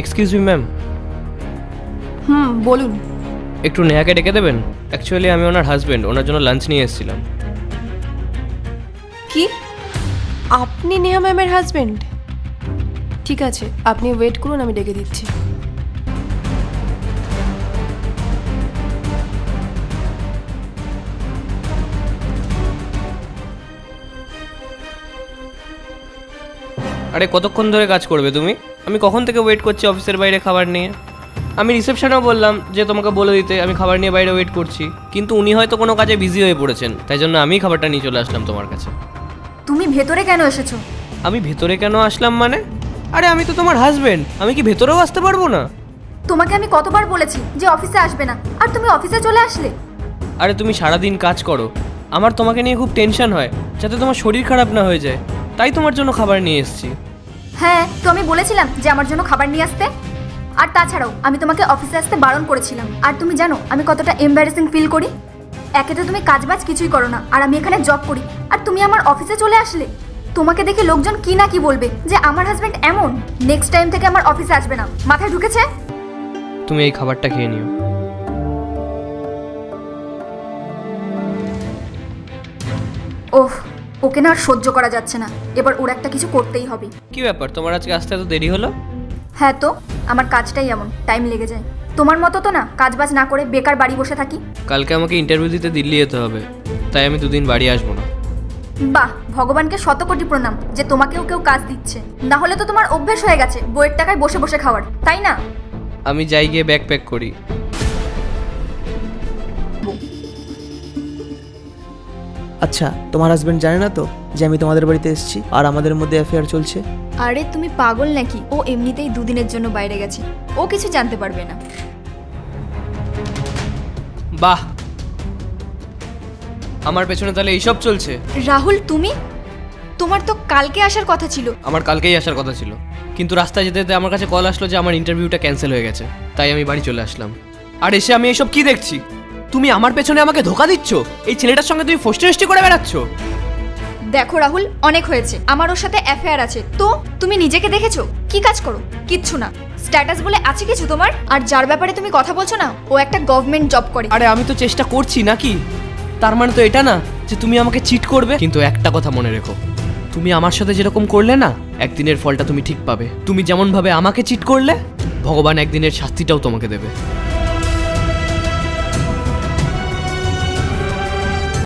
Excuse me ma'am হুম বলুন। একটু নেহাকে ডেকে দেবেন? অ্যাকচুয়ালি আমি ওনার হাজবেন্ড ওনার জন্য লাঞ্চ নিয়ে এসেছিলাম। কি? আপনি নেহা ম্যামের হাজবেন্ড ঠিক আছে আপনি ওয়েট করুন আমি ডেকে দিচ্ছি। আরে কতক্ষণ ধরে কাজ করবে তুমি? আমি কখন থেকে ওয়েট করছি অফিসের বাইরে খাবার নিয়ে? আমি রিসেপশনেও বললাম যে তোমাকে বলে দিতে আমি খাবার নিয়ে বাইরে ওয়েট করছি। কিন্তু উনি হয়তো কোনো কাজে বিজি হয়ে পড়েছেন তাই জন্য আমি খাবারটা নিয়ে চলে আসলাম তোমার কাছে। তুমি ভেতরে কেন এসেছ? আমি ভেতরে কেন আসলাম মানে? আরে আমি তো তোমার হাজবেন্ড আমি কি ভেতরেও আসতে পারব না? তোমাকে আমি কতবার বলেছি যে অফিসে আসবে না। আর তুমি অফিসে চলে আসলে? আরে তুমি সারাদিন কাজ করো। আমার তোমাকে নিয়ে খুব টেনশন হয় যাতে তোমার শরীর খারাপ না হয়ে যায়। তাই তোমার জন্য খাবার নিয়ে এসেছি। হ্যাঁ তো আমি বলেছিলাম যে আমার জন্য খাবার নিয়ে আসতে। আর তাছাড়াও আমি তোমাকে অফিসে আসতে বারণ করেছিলাম। আর তুমি জানো আমি কতটা এম্বারেসিং ফিল করি। একে তো তুমি কাজবাজ কিছুই করো না আর আমি এখানে জব করি। আর তুমি আমার অফিসে চলে আসলে। তোমাকে দেখে লোকজন কি না কি বলবে যে আমার হাজবেন্ড এমন নেক্সট টাইম থেকে আমার অফিসে আসবে না। মাথায় ঢুকেছে? তুমি এই খাবারটা খেয়ে নিও। ওহ ওকে না আর সহ্য করা যাচ্ছে না। এবার ওর একটা কিছু করতেই হবে। কি ব্যাপার? তোমার আজকে আসতে এত দেরি হলো? হ্যাঁ তো আমার কাজটাই এমন টাইম লেগে যায়। তোমার মতো তো না কাজবাজ না করে বেকার বাড়ি বসে থাকি। কালকে আমাকে ইন্টারভিউ দিতে দিল্লি যেতে হবে তাই আমি দুদিন বাড়ি আসব না। বাহ ভগবানকে শত কোটি প্রণাম যে তোমাকেও কেউ কাজ দিচ্ছে। না হলে তো তোমার অভ্যেস হয়ে গেছে বইয়ের টাকায় বসে বসে খাওয়ার তাই না? আমি যাই গিয়ে ব্যাগ প্যাক করি। আচ্ছা তোমার হাজবেন্ড জানে না তো যে আমি তোমাদের বাড়িতে এসেছি আর আমাদের মধ্যে অ্যাফেয়ার চলছে? আরে তুমি পাগল নাকি? ও এমনিতেই দুদিনের জন্য বাইরে গেছে। ও কিছু জানতে পারবে না। বাহ! আমার পেছনে তাহলে এইসব চলছে? রাহুল তুমি? তোমার তো কালকে আসার কথা ছিল। আমার কালকেই আসার কথা ছিল। কিন্তু রাস্তায় যেতে যেতে আমার কাছে কল আসলো যে আমার ইন্টারভিউটা ক্যান্সেল হয়ে গেছে। তাই আমি বাড়ি চলে আসলাম। আর এসে আমি এসব কি দেখছি? তুমি আমার পেছনে আমাকে ধোকা দিচ্ছ? এই ছেলেটার সঙ্গে তুমি ফষ্টি করে বেড়াচ্ছ? দেখো রাহুল অনেক হয়েছে। আমার ওর সাথে অ্যাফেয়ার আছে। তো তুমি নিজেকে দেখেছ? কি কাজ করো? কিচ্ছু না। স্ট্যাটাস বলে আছে কিছু তোমার? আর যার ব্যাপারে তুমি কথা বলছো না ও একটা গভর্নমেন্ট জব করে। আরে আমি তো চেষ্টা করছি নাকি? তার মানে তো এটা না যে তুমি আমাকে চিট করবে? কিন্তু একটা কথা মনে রেখো। তুমি আমার সাথে যেরকম করলে না একদিনের ফলটা তুমি ঠিক পাবে। তুমি যেমন ভাবে আমাকে চিট করলে ভগবান একদিনের শাস্তিটাও তোমাকে দেবে।